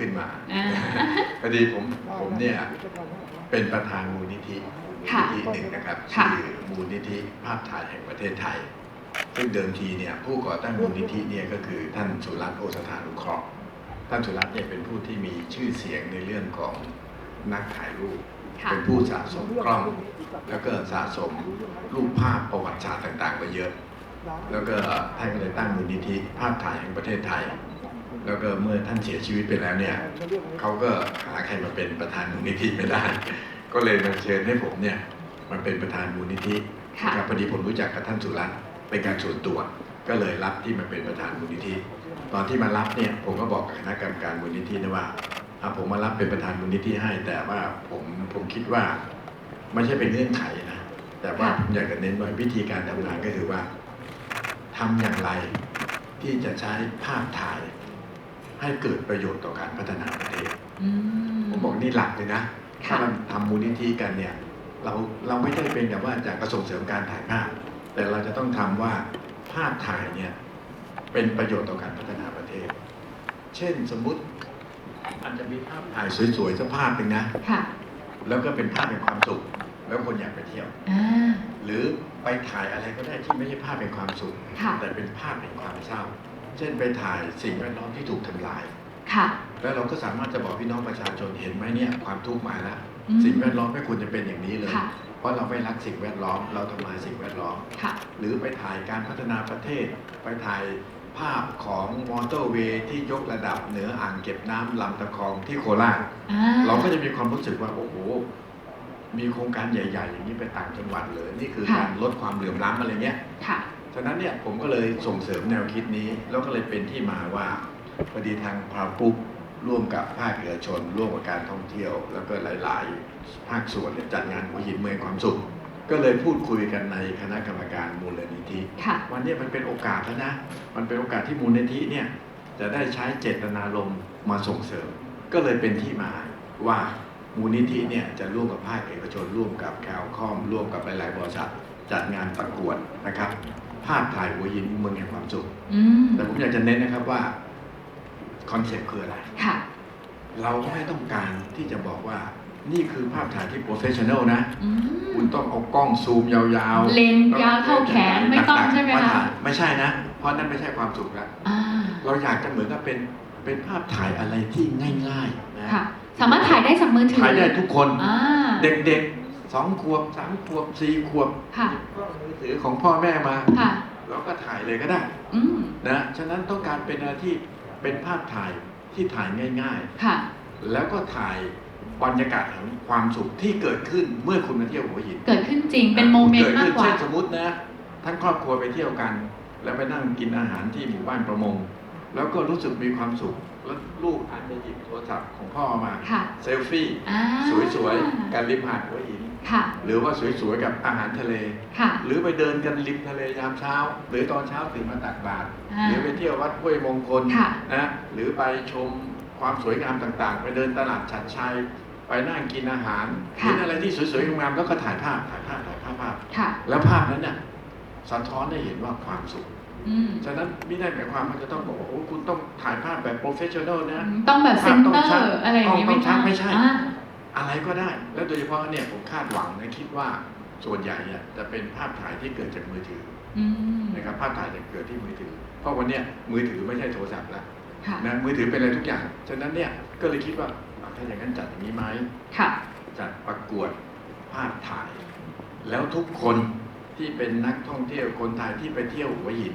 ขึ้นมาอ่าพอดีผมผมเนี่ยเป็นประธานมูลนิธิมูลค่ะนิธิหนึ่งนะครับค่ะชื่อมูลนิธิภาพถ่ายแห่งประเทศไทย ซึ่งเดิมทีเนี่ยผู้ก่อตั้งมูลนิธิเนี่ยก็คือท่านสุรัตน์โอสถานุเคราะห์ท่านสุรัตน์เนี่ยเป็นผู้ที่มีชื่อเสียงในเรื่องของนักถ่ายรูปค่ะเป็นผู้สะสมกล้อง แล้วก็สะสมรูปภาพประวัติศาสตร์ต่างๆไว้เยอะ แล้วก็ท่านก็เลยตั้งมูลนิธิภาพถ่ายแห่งประเทศไทย แล้วก็เมื่อท่านเสียชีวิตไปแล้วเนี่ยเขาก็หาใครมาเป็นประธานมูลนิธิไม่ได้ ก็เลยมาเชิญให้ผมเนี่ยมาเป็นประธานมูลนิธิค่ะนะครับพอดีผมรู้จักกับท่านสุรัตน์เป็นการส่วนตัว ก็เลยรับที่มาเป็นประธานมูลนิธิ ตอนที่มารับเนี่ยผมก็บอกกับคณะกรรมการมูลนิธินะว่าอะผมมารับเป็นประธานมูลนิธิให้ แต่ว่าผมผมคิดว่าไม่ใช่เป็นเงื่อนไขนะแต่ว่าค่ะผมอยากจะเน้นว่าวิธีการทำงานก็คือว่าทำอย่างไรที่จะใช้ภาพถ่าย ให้เกิดประโยชน์ต่อการพัฒนาประเทศอืมผมบอกนี่หลักเลยนะถ้าค่ะเราทำมูลนิธิกันเนี่ยเราเราไม่ได้เป็นแบบว่าจะกระส่งเสริมการถ่ายภาพ แต่เราจะต้องทำว่าภาพถ่ายเนี่ยเป็นประโยชน์ต่อการพัฒนาประเทศ เช่นสมมุติอาจจะมีภาพถ่ายสวยๆสักภาพหนึ่งนะค่ะแล้วก็เป็นภาพแห่งความสุข แล้วคนอยากไปเที่ยวอ่าหรือไปถ่ายอะไรก็ได้ที่ไม่ใช่ภาพแห่งความสุขค่ะแต่เป็นภาพแห่งความเศร้า เช่นไปถ่ายสิ่งแวดล้อมที่ถูกทำลาย ค่ะ แล้วเราก็สามารถจะบอกพี่น้องประชาชนเห็นไหมเนี่ยความทุกข์มาแล้ว อืม สิ่งแวดล้อมไม่ควรจะเป็นอย่างนี้เลย ค่ะ เพราะเราไม่รักสิ่งแวดล้อม เราทำลายสิ่งแวดล้อม ค่ะ หรือไปถ่ายการพัฒนาประเทศ ไปถ่ายภาพของมอเตอร์เวย์ที่ยกระดับเหนืออ่างเก็บน้ำลำตะคองที่โคราช อ่า เราก็จะมีความรู้สึกว่า โอ้โห มีโครงการใหญ่ ๆ อย่างนี้ไปต่างจังหวัดเลย นี่คือค่ะ การลดความเหลื่อมล้ำอะไรเงี้ย ค่ะ ฉะนั้นเนี่ยผมก็เลยส่งเสริมแนวคิดนี้ แล้วก็เลยเป็นที่มาว่าพอดีทางพาปุ๊บร่วมกับภาคเอกชน ร่วมกับการท่องเที่ยว แล้วก็หลาย ๆ ภาคส่วนเนี่ยจัดงานหัวหินเมืองความสุข ก็เลยพูดคุยกันในคณะกรรมการมูลนิธิค่ะวันนี้มันเป็นโอกาสแล้วนะ มันเป็นโอกาสที่มูลนิธิเนี่ยจะได้ใช้เจตนารมณ์มาส่งเสริม ก็เลยเป็นที่มาว่ามูลนิธิเนี่ยจะร่วมกับภาคเอกชน ร่วมกับแคลคอมร่วมกับหลาย ๆ บริษัทจัดงานประกวดนะครับ ภาพถ่ายหัวหินเมืองแห่งความสุข อืมแต่ผมอยากจะเน้นนะครับว่าคอนเซ็ปต์คืออะไร ค่ะ เราไม่ต้องการที่จะบอกว่านี่คือภาพถ่ายที่โปรเฟชชั่นอลนะ อืม คุณต้องเอากล้องซูมยาวๆเลนส์ยาวเท่าแขนไม่ต้องใช่ไหมต่างๆาคะถ่ายไม่ใช่นะ เพราะนั่นไม่ใช่ความสุขแล้วอ่าเราอยากจะเหมือนกับเป็นเป็นภาพถ่ายอะไรที่ง่ายๆนะค่ะ สามารถถ่ายได้จากมือถือถ่ายได้ทุกคน อ่าเด็กๆ สองขวบสามขวบสี่ขวบค่ะ หยิบกล้องมือถือของพ่อแม่มา ค่ะ เราก็ถ่ายเลยก็ได้ อืม นะ ฉะนั้นต้องการเป็นอะไรที่เป็นภาพถ่ายที่ถ่ายง่าย ค่ะ ๆ แล้วก็ถ่ายบรรยากาศแห่งความสุขที่เกิดขึ้นเมื่อคุณมาเที่ยวหัวหินเกิดขึ้นจริง เป็นโมเมนต์มากกว่าเช่นสมมตินะ ทั้งครอบครัวไปเที่ยวกัน แล้วไปนั่งกินอาหารที่หมู่บ้านประมง แล้วก็รู้สึกมีความสุข แล้วลูกอาจจะหยิบโทรศัพท์ของพ่อมาค่ะเซลฟี่อ่าสวยๆกันริมหาดหัวหิน ค่ะ หรือว่าสวยๆกับอาหารทะเล ค่ะ หรือไปเดินกันริมทะเลยามเช้า หรือตอนเช้าตื่นมาตักบาตรอ่าหรือไปเที่ยววัดห้วยมงคลค่ะนะหรือไปชมความสวยงามต่างๆ ไปเดินตลาดฉัดชัย ไปนั่งกินอาหารค่ะ เห็นอะไรที่สวยๆงามๆแล้วก็ถ่ายภาพถ่ายภาพถ่ายภาพภาพ ค่ะ แล้วภาพนั้นเนี่ยสะท้อนได้เห็นว่าความสุขอืม ฉะนั้นไม่ได้หมายความว่าจะต้องบอกว่าโอ้คุณต้องถ่ายภาพแบบโปรเฟชชั่นอลนะ ต้องแบบเซภาพนต้เตองอชัดร์อะไรอย่างนี้กล้องต้องชัดไม่ใช่อ่าอะไรก็ได้ แล้วโดยเฉพาะเนี่ยผมคาดหวังนะคิดว่าส่วนใหญ่เนี่ยจะเป็นภาพถ่ายที่เกิดจากมือถืออืมนะครับภาพถ่ายจะเกิดที่มือถือ เพราะวันเนี้ยมือถือไม่ใช่โทรศัพท์แล้วค่ะนะมือถือเป็นอะไรทุกอย่าง ฉะนั้นเนี่ยก็เลยคิดว่าอะถ้าอย่างนั้นจัดอย่างนี้ไหมค่ะจัดประกวดภาพถ่าย แล้วทุกคน ที่เป็นนักท่องเที่ยวคนไทยที่ไปเที่ยวหัวหิน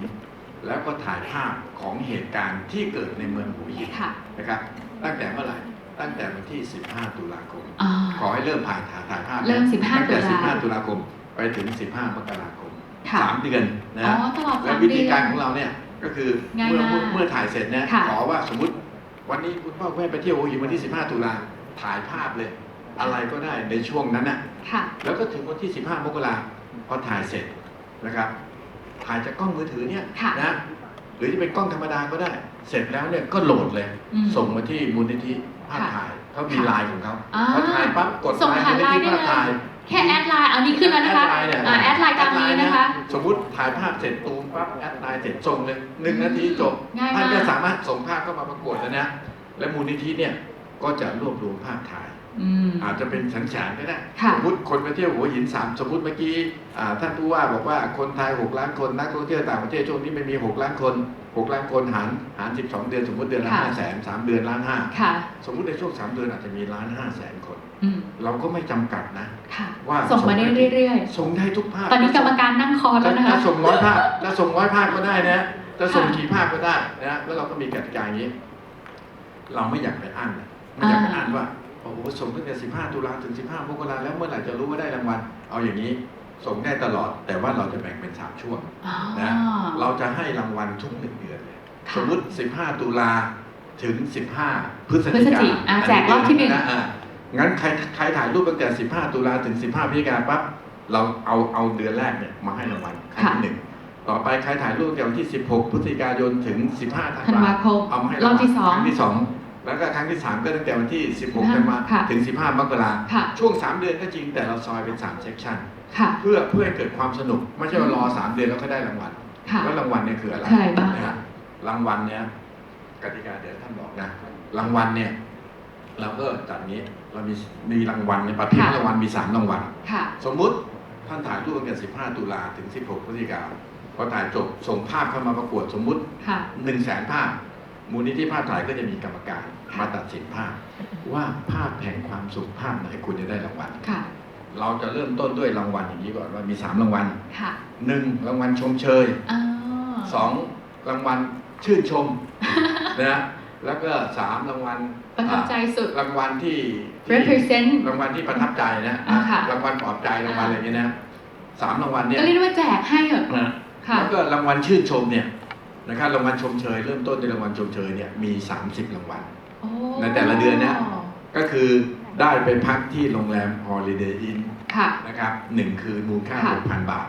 แล้วก็ถ่ายภาพของเหตุการณ์ที่เกิดในเมืองหัวหินค่ะ นะครับ ตั้งแต่เมื่อไหร่ตั้งแต่วันที่ 15 ตุลาคมอ่าขอให้เริ่มถ่ายถ่ายถ่ายภาพเริ่มนะ15ตั้งแต่ ตุลา15 ตุลาคมไปถึง 15 มกราคมค่ะ สามเดือนนะอ๋อตลอดและสามวิเดืธีอน การของเราเนี่ยก็คือง่ายเมื่อมากเมื่อเมื่อถ่ายเสร็จนะค่ะ ขอว่าสมมติ วันนี้คุณพ่อคุณแม่ไปเที่ยวหัวหินวันที่ 15 ตุลาถ่ายภาพเลย อะไรก็ได้ในช่วงนั้นน่ะ ค่ะ แล้วก็ถึงวันที่ 15 มกรา พอถ่ายเสร็จนะครับ ถ่ายจากกล้องมือถือเนี่ยค่ะนะหรือจะเป็นกล้องธรรมดาก็ได้ เสร็จแล้วเนี่ยก็โหลดเลย อืมส่งมาที่มูลนิธิภาพค่ะถ่ายเขามีค่ะไลน์ของเขาอ่าพอถ่ายปั๊บกดส่งไลน์ผ่านมูลนิธิไลน์ได้ภาพถ่ายแค่แอดไลน์เอานี่ขึ้นแล้วนะคะแอดไลน์เนี่ยอ่าแอดไลน์ตามนี้นะคะ สมมุติถ่ายภาพเสร็จตูมปั๊บแอดไลน์เสร็จส่งเลยหนึ่งนาทีจบง่ายมาก ท่านก็สามารถส่งภาพเข้ามาประกวดแล้วนะและมูลนิธิเนี่ยก็จะรวบรวมภาพถ่าย อืมอาจจะเป็นแสนๆก็ได้ค่ะสมมติคนไปเที่ยวหัวหินสามสมมติเมื่อกี้อ่าท่านผู้ว่าบอกว่าคนไทย6ล้านคนนักท่องเที่ยวต่างประเทศช่วงนี้ไม่มี6ล้านคน6ล้านคนหารหาร12เดือน สมมติเดือนละค่ะห้าแสนสามเดือนล้านห้าค่ะสมมติในช่วง3เดือนอาจจะมีล้านห้าแสนคนอืมเราก็ไม่จำกัดนะค่ะว่าส่งมาได้เรื่อยส่งได้ทุกภาพๆตอนนี้กรรมการนั่งคอแล้วนะคะจะส่งร้อยภาพจะส่งร้อยภาพก็ได้นะจะส่งค่ะกี่ภาพก็ได้นะแล้วเราก็มีกติกาอย่างนี้ เราไม่อยากไปอั้นนะไม่อยากไปอั้นว่า โอ้โหส่งตั้งแต่15 ตุลาถึง 15มกราแล้วเมื่อไหร่จะรู้ว่าได้รางวัล เอาอย่างนี้ส่งได้ตลอด แต่ว่าเราจะแบ่งเป็น 3 ช่วงอ๋อ นะ เราจะให้รางวัลทุกหนึ่งเดือนเลยค่ะสมมุติ 15 ตุลาถึง 15 พฤศพฤจิศกาจิอะแจกรอบที่หนึ่งะอะงั้นใครใครถ่ายรูปตั้งแต่ 15 ตุลาถึง 15 พฤศจิกาปั๊บเราเอาเอาเดือนแรกเนี่ยมาให้รางวัลครั้งที่หนึ่งต่อไปใครถ่ายรูปตั้งแต่วันที่ 16 พฤศจิกายนถึง 15 ธันธันวาวาคม เอามาให้รอบที่สอง ครั้งที่สอง แล้วก็ครั้งที่สามก็ตั้งแต่วันที่ 16ค่ะธันวาค่ะถึง 15 มกราค่ะช่วง 3 เดือนก็จริงแต่เราซอยเป็น3เซกชันค่ะเพื่อเพื่อให้เกิดความสนุก ไม่ใช่ว่ารอ 3 เดือนแล้วก็ได้รางวัลค่ะแล้วรางวัลเนี่ยคืออะไรคืออะไรบ้างนะฮะรางวัลเนี่ยกติกาเดี๋ยวท่านบอกนะ รางวัลเนี่ย เราก็จัดงี้เรามีมีรางวัลในประเภทค่ะรางวัลมี 3 รางวัลค่ะสมมุติท่านถ่ายรูปตั้งแต่15 ตุลาถึง 16 พฤศจิกาพอถ่ายจบส่งภาพเข้ามาประกวดสมมุติค่ะ1 0 0 0 0แสนภาพ มูลนิธิภาพถ่ายก็จะมีกรรมการมาตัดสินภาพ ว่าภาพแห่งความสุขภาพไหนคุณจะได้รางวัลค่ะ เราจะเริ่มต้นด้วยรางวัลอย่างนี้ก่อนว่ามี 3 รางวัลค่ะ 1. รางวัลชมเชยอ๋อสองรางวัลชื่นชมนะฮะแล้วก็สามรางวัลประทับใจสุดรางวัลที่ที่ represent รางวัลที่ประทับใจนะอ่าค่ะรางวัลปลอบใจรางวัลอะไรอย่างเงี้ยนะสามรางวัลเนี่ยก็เรียกได้ว่าแจกให้เหรอนะค่ะแล้วก็รางวัลชื่นชมเนี่ย นะครับรางวัลชมเชย เริ่มต้นในรางวัลชมเชยเนี่ยมี 30 รางวัล โอ้ในแต่ละเดือนเนี่ยก็คือได้ไปพักที่โรงแรม Holiday Inn ค่ะ นะครับหนึ่งคืนมูลค่า ค่ะ6,000 บาท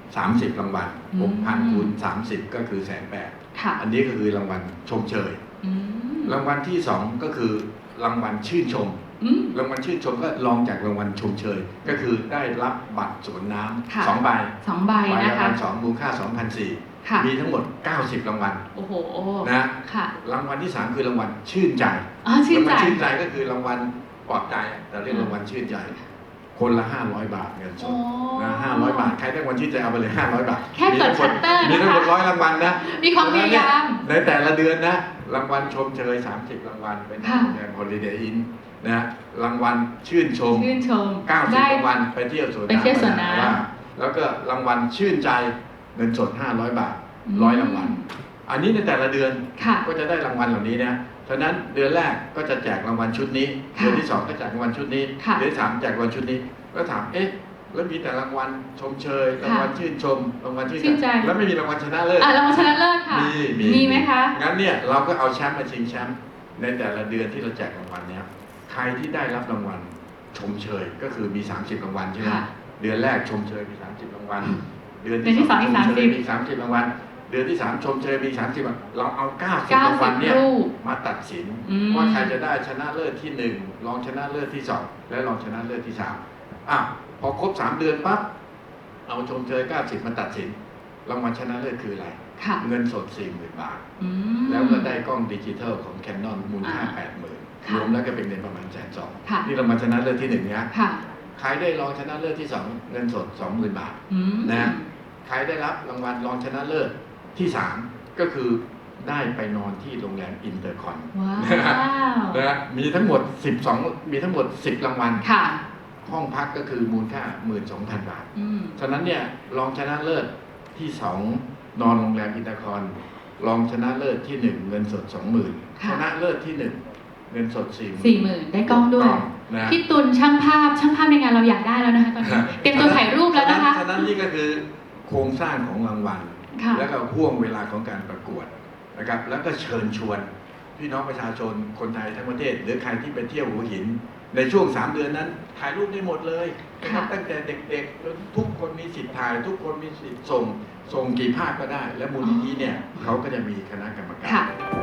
30 รางวัลอืม 6,000คูณ30 ก็คือแสนแปดค่ะอันนี้ก็คือรางวัลชมเชย อืมรางวัลที่สองก็คือรางวัลชื่นชม อืม รางวัลชื่นชมก็รองจากรางวัลชมเชย ก็คือได้รับบัตรสวนน้ค่ะำสองใบสองใบใบนะละคะพันสองมูลค่า2,004 ค่ะมีทั้งหมด 90 รางวัลโอ้โหนะค่ะ รางวัลที่ 3 คือรางวัลชื่นใจอ๋อชื่นรางวัใจลชื่นใจก็คือรางวัลปลอบใจแต่เรียกอืมรางวัลชื่นใจ คนละ 500 บาทเงินสโอ้ดนะ500บาทใครได้รางวัลชื่นใจเอาไปเลย 500 บาทแค่กดชัตเตอร์มีนะทั้งหมคะดร้อยรางวัลนะมีความพยายามในแต่ละเดือนนะรางวัลชมเชย 30 รางวัลเป็นค่ะโรงแรม Holiday Inn นะรางวัลชื่นชมชื่นชม90ได้รางวัลไปเที่ยวสวนไปเที่ยวสวนน้ำว่าแล้วก็รางวัลชื่นใจ เงินสด 500 บาทร้อยรางวัลอันนี้ในแต่ละเดือนค่ะก็จะได้รางวัลเหล่านี้นะฉะนั้นเดือนแรกก็จะแจกรางวัลชุดนี้ค่ะเดือนที่สองก็แจกรางวัลชุดนี้ค่ะเดือนที่สามแจกรางวัลชุดนี้ ก็ถามเอ๊ะแล้วมีแต่รางวัลชมเชยรางวัลชื่นชมรางวัลชื่นชื่นใจแล้วไม่มีรางวัลชนะเลิศอะเรามาชนะเลิศค่ะมีมีมีไหมคะงั้นเนี่ยเราก็เอาแชมป์มาชิงแชมป์ในแต่ละเดือนที่เราแจกรางวัลเนี่ยใครที่ได้รับรางวัลชมเชยก็คือมี 30รางวัลใช่ไหมค่ะเดือนแรกชมเชยมี 30รางวัล เดือนเดือนที่สองอีกชมเชย30มี30รางวัลเดือนที่3ชมเชยมี30รางวัลเราเอา90เก้ารางวัลสิบเนี่ยรูปมาตัดสินอืมว่าใครจะได้ชนะเลิศที่1รองชนะเลิศที่2และรองชนะเลิศที่3อะพอครบ3เดือนปั๊บเอาชมเชย90มาตัดสินรางวัลชนะเลิศคืออะไรค่ะเงินสด40,000บาทอืมแล้วก็ได้กล้องดิจิทัลของ Canon มูลค่าอ่า80,000ค่ะรวมแล้วก็เป็นเงินประมาณแสนสองค่ะนี่รางวัลชนะเลิศที่หนึ่งนะค่ะใครได้รองชนะเลิศที่สองเงินสด20,000บาทอืมนะ ใครได้รับรางวัลรองชนะเลิศที่สามก็คือได้ไปนอนที่โรงแรมอินเตอร์คอนว้าวนะฮะมีทั้งหมด 12 มีทั้งหมด 10 รางวัลค่ะห้องพักก็คือมูลค่า 12,000 บาทอืมฉะนั้นเนี่ยรองชนะเลิศที่สองนอนโรงแรมอินเตอร์คอนรองชนะเลิศที่หนึ่งเงินสด 20,000ค่ะชนะเลิศที่หนึ่งเงินสด 4 0 0 0 0สี่หมื่นได้กล้องด้วยนะพี่ตุลช่างภาพช่างภาพในงานเราอยากได้แล้วนะคะตอนนี้เตรียมตัวถ่ายรูปแล้วนะคะฉะนั้นนี่ก็คือ โครงสร้างของรางวัล ค่ะ แล้วก็ห่วงเวลาของการประกวดนะครับ แล้วก็เชิญชวน พี่น้องประชาชนคนไทยทั้งประเทศ หรือใครที่ไปเที่ยวหัวหิน ในช่วง 3 เดือนนั้นถ่ายรูปได้หมดเลยนะครับค่ะตั้งแต่เด็กๆจนทุกคนมีสิทธิ์ถ่าย ทุกคนมีสิทธิ์ส่ง ส่งกี่ภาพก็ได้ และมูลนิธิเนี่ยเขาก็จะมีคณะกรรมการ ค่ะนะครับ